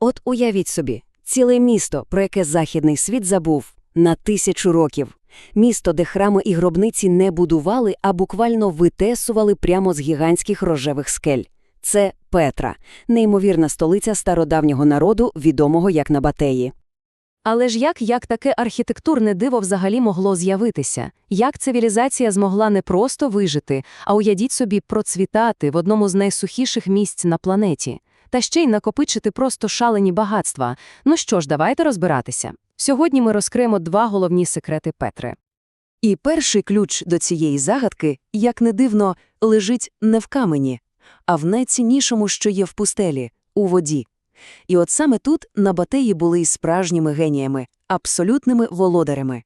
От уявіть собі, ціле місто, про яке західний світ забув, на тисячу років. Місто, де храми і гробниці не будували, а буквально витесували прямо з гігантських рожевих скель. Це Петра, неймовірна столиця стародавнього народу, відомого як Набатеї. Але ж як, як таке архітектурне диво взагалі могло з'явитися? Як цивілізація змогла не просто вижити, а уявіть собі процвітати в одному з найсухіших місць на планеті? Та ще й накопичити просто шалені багатства. Ну що ж, давайте розбиратися. Сьогодні ми розкриємо два головні секрети Петри. І перший ключ до цієї загадки, як не дивно, лежить не в камені, а в найціннішому, що є в пустелі – у воді. І от саме тут набатеї були і справжніми геніями, абсолютними володарями.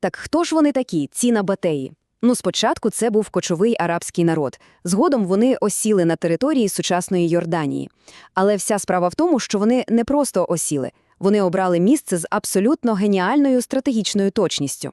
Так хто ж вони такі, ці набатеї? Ну, спочатку це був кочовий арабський народ. Згодом вони осіли на території сучасної Йорданії. Але вся справа в тому, що вони не просто осіли. Вони обрали місце з абсолютно геніальною стратегічною точністю.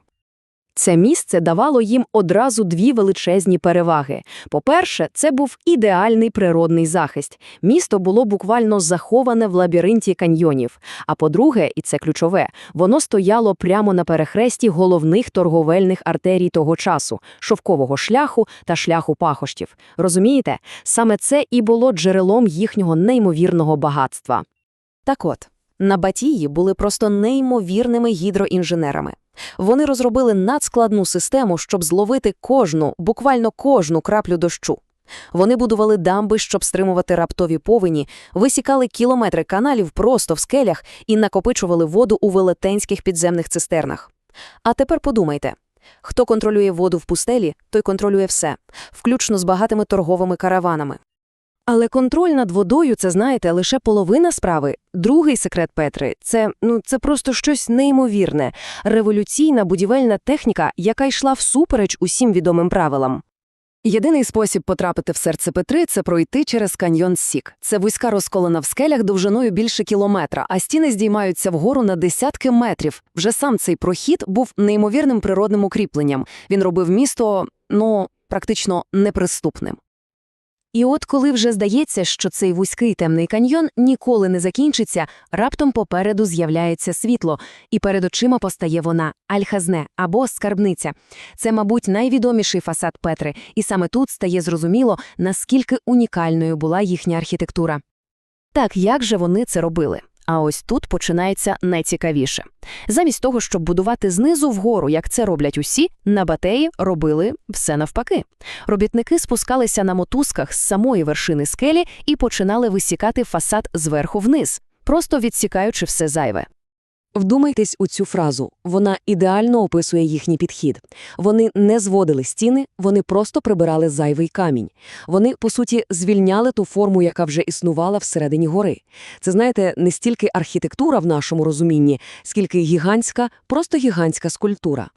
Це місце давало їм одразу дві величезні переваги. По-перше, це був ідеальний природний захист. Місто було буквально заховане в лабіринті каньйонів. А по-друге, і це ключове, воно стояло прямо на перехресті головних торговельних артерій того часу шовкового шляху та шляху пахощів. Розумієте, саме це і було джерелом їхнього неймовірного багатства. Так от, набатії були просто неймовірними гідроінженерами. Вони розробили надскладну систему, щоб зловити кожну, буквально кожну краплю дощу. Вони будували дамби, щоб стримувати раптові повені, висікали кілометри каналів просто в скелях і накопичували воду у велетенських підземних цистернах. А тепер подумайте. Хто контролює воду в пустелі, той контролює все, включно з багатими торговими караванами. Але контроль над водою це, знаєте, лише половина справи. Другий секрет Петри це ну це просто щось неймовірне, революційна будівельна техніка, яка йшла всупереч усім відомим правилам. Єдиний спосіб потрапити в серце Петри це пройти через каньйон Сік. Це вузька розколена в скелях довжиною більше кілометра, а стіни здіймаються вгору на десятки метрів. Вже сам цей прохід був неймовірним природним укріпленням. Він робив місто, ну, практично неприступним. І от коли вже здається, що цей вузький темний каньйон ніколи не закінчиться, раптом попереду з'являється світло, і перед очима постає вона альхазне або скарбниця. Це, мабуть, найвідоміший фасад Петри, і саме тут стає зрозуміло, наскільки унікальною була їхня архітектура. Так як же вони це робили? А ось тут починається найцікавіше. Замість того, щоб будувати знизу вгору, як це роблять усі, на батеї робили все навпаки. Робітники спускалися на мотузках з самої вершини скелі і починали висікати фасад зверху вниз, просто відсікаючи все зайве. Вдумайтесь у цю фразу, вона ідеально описує їхній підхід. Вони не зводили стіни, вони просто прибирали зайвий камінь. Вони, по суті, звільняли ту форму, яка вже існувала всередині гори. Це, знаєте, не стільки архітектура в нашому розумінні, скільки гігантська, просто гігантська скульптура.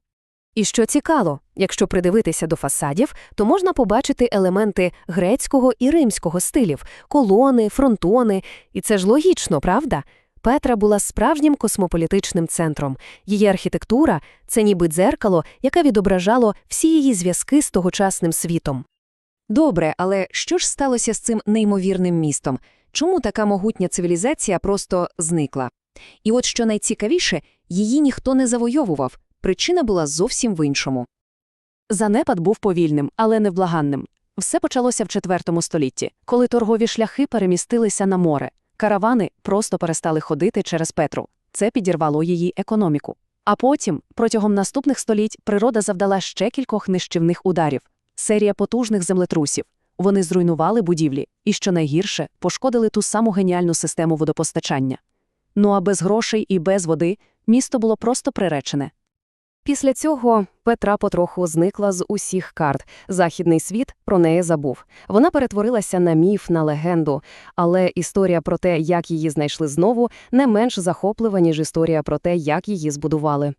І що цікаво, якщо придивитися до фасадів, то можна побачити елементи грецького і римського стилів, колони, фронтони. І це ж логічно, правда? Петра була справжнім космополітичним центром. Її архітектура це ніби дзеркало, яке відображало всі її зв'язки з тогочасним світом. Добре, але що ж сталося з цим неймовірним містом? Чому така могутня цивілізація просто зникла? І от що найцікавіше, її ніхто не завойовував. Причина була зовсім в іншому. Занепад був повільним, але невблаганним. Все почалося в IV столітті, коли торгові шляхи перемістилися на море. Каравани просто перестали ходити через Петру. Це підірвало її економіку. А потім, протягом наступних століть, природа завдала ще кількох нищівних ударів, серія потужних землетрусів. Вони зруйнували будівлі і, що найгірше, пошкодили ту саму геніальну систему водопостачання. Ну а без грошей і без води місто було просто приречене. Після цього Петра потроху зникла з усіх карт. Західний світ про неї забув. Вона перетворилася на міф, на легенду, але історія про те, як її знайшли знову, не менш захоплива, ніж історія про те, як її збудували.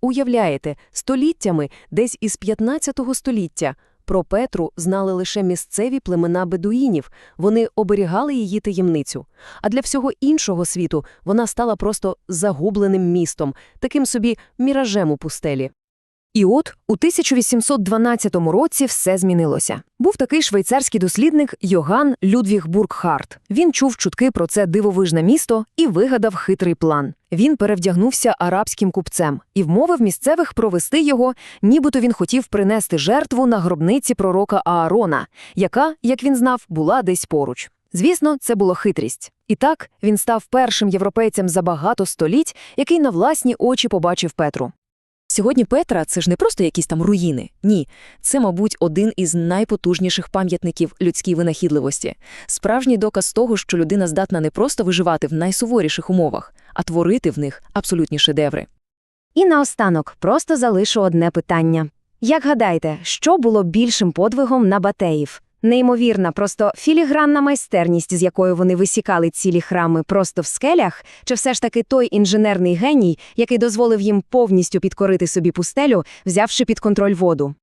Уявляєте, століттями, десь із 15 століття, про Петру знали лише місцеві племена бедуїнів, вони оберігали її таємницю. А для всього іншого світу вона стала просто загубленим містом, таким собі міражем у пустелі. І от у 1812 році все змінилося. Був такий швейцарський дослідник Йоган Людвіг Бургхарт. Він чув чутки про це дивовижне місто і вигадав хитрий план. Він перевдягнувся арабським купцем і вмовив місцевих провести його, нібито він хотів принести жертву на гробниці пророка Аарона, яка, як він знав, була десь поруч. Звісно, це було хитрість. І так він став першим європейцем за багато століть, який на власні очі побачив Петру. Сьогодні Петра це ж не просто якісь там руїни. Ні, це, мабуть, один із найпотужніших пам'ятників людській винахідливості. Справжній доказ того, що людина здатна не просто виживати в найсуворіших умовах, а творити в них абсолютні шедеври. І наостанок просто залишу одне питання. Як гадаєте, що було більшим подвигом на Батеїв? Неймовірна, просто філігранна майстерність, з якою вони висікали цілі храми просто в скелях, чи все ж таки той інженерний геній, який дозволив їм повністю підкорити собі пустелю, взявши під контроль воду?